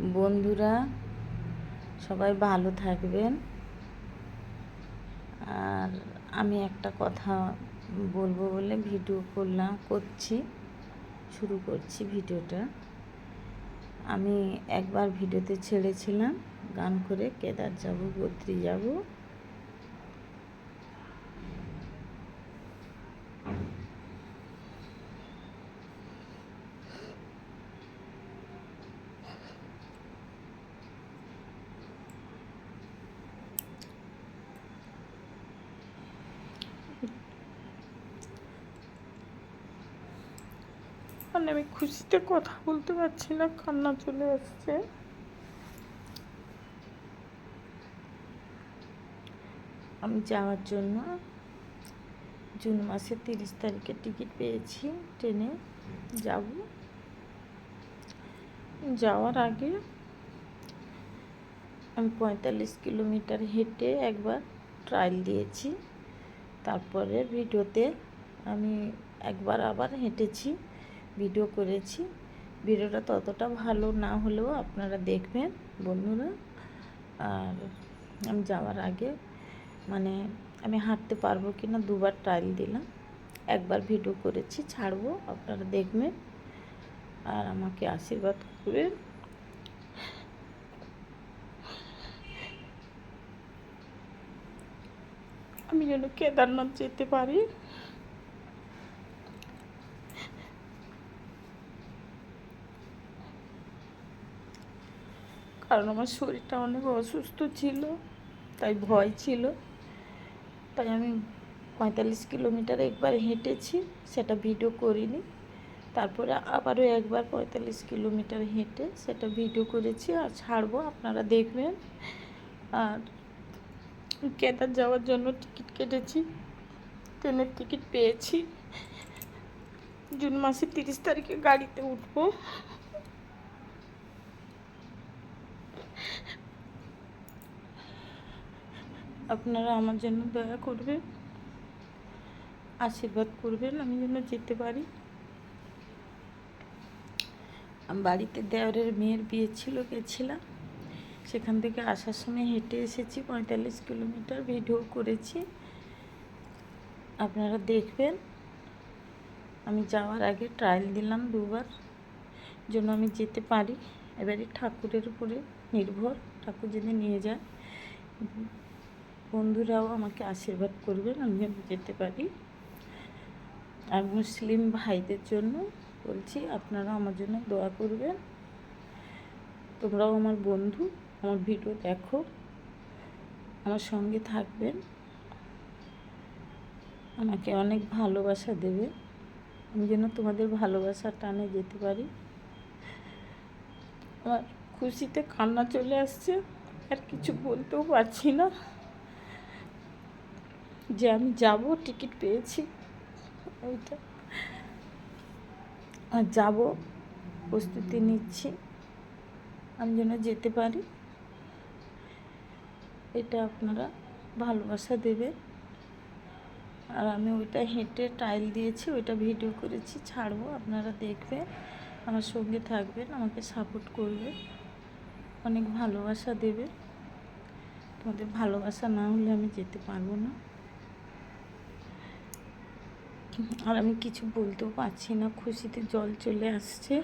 বন্ধুরা, সবাই ভালো থাকবেন। আর আমি একটা কথা বলব বলে ভিডিও করলাম, করছি, শুরু করছি ভিডিওটা। আমি একবার ভিডিওতে ছেড়েছিলাম, গান করে কেদার যাব বদ্রি যাব মানে আমি খুশিতে কথা বলতে পারছি না, কান্না চলে আসছে। আমি যাওয়ার জন্য জুন মাসের তিরিশ তারিখে টিকিট পেয়েছি ট্রেনে, যাব। যাওয়ার আগে আমি পঁয়তাল্লিশ কিলোমিটার হেঁটে একবার ট্রায়াল দিয়েছি। তারপরে ভিডিওতে আমি একবার আবার হেঁটেছি। ভিডিও করেছি। ভিডিওটা ততটা ভালো না হলেও আপনারা দেখবেন বন্ধুরা। আর আমি যাওয়ার আগে মানে আমি হাঁটতে পারব কি না দুবার ট্রায়াল দিলাম। একবার ভিডিও করেছি, ছাড়বো, আপনারা দেখবেন। আর আমাকে আশীর্বাদ করবেন। আমি যেন কেদারনাথ যেতে পারি। কারণ আমার শরীরটা অনেক অসুস্থ ছিল, তাই ভয় ছিল। তাই আমি পঁয়তাল্লিশ কিলোমিটার একবার হেঁটেছি, সেটা ভিডিও করিনি। তারপরে আবারও একবার পঁয়তাল্লিশ কিলোমিটার হেঁটে সেটা ভিডিও করেছি আর ছাড়বো, আপনারা দেখবেন। আর কেদার যাওয়ার জন্য টিকিট কেটেছি, ট্রেনের টিকিট পেয়েছি। জুন মাসের তিরিশ তারিখে গাড়িতে উঠবো। আপনারা আমার জন্য দয়া করবেন, আশীর্বাদ করবেন, আমি যেন যেতে পারি। বাড়িতে দেওরের মেয়ের বিয়ে ছিল, গেছিলাম। সেখান থেকে আসার সময় হেঁটে এসেছি, পঁয়তাল্লিশ কিলোমিটার ভিডিও করেছি। আপনারা দেখবেন, আমি যাওয়ার আগে ট্রায়াল দিলাম দুবার জন্য আমি যেতে পারি। এবারে ঠাকুরের উপরে নির্ভর, ঠাকুর যদি নিয়ে যায়। বন্ধুরাও আমাকে আশীর্বাদ করবেন আমি যেন যেতে পারি। আর মুসলিম ভাইদের জন্য বলছি আপনারা আমার জন্য দোয়া করবেন। তোমরাও আমার বন্ধু, আমার ভিডিও দেখো, আমার সঙ্গে থাকবেন। আমাকে অনেক ভালোবাসা দেবে। আমি যেন তোমাদের ভালোবাসার টানে যেতে পারি। আমার খুশিতে কান্না চলে আসছে, আর কিছু বলতেও পারছি না। যে আমি যাব, টিকিট পেয়েছি। ওইটা আর যাব, প্রস্তুতি নিচ্ছি। আমি যেন যেতে পারি। এটা আপনারা ভালোবাসা দেবে আর আমি ওইটা হেঁটে টাইল দিয়েছি, ওইটা ভিডিও করেছি, ছাড়বো, আপনারা দেখবেন। আমার সঙ্গে থাকবেন, আমাকে সাপোর্ট করবে অনেক ভালোবাসা দেবে তোমাদের ভালোবাসা না হলে আমি যেতে পারব না। আর আমি কিছু বলতেও পারছি না খুশিতে জল চলে আসছে।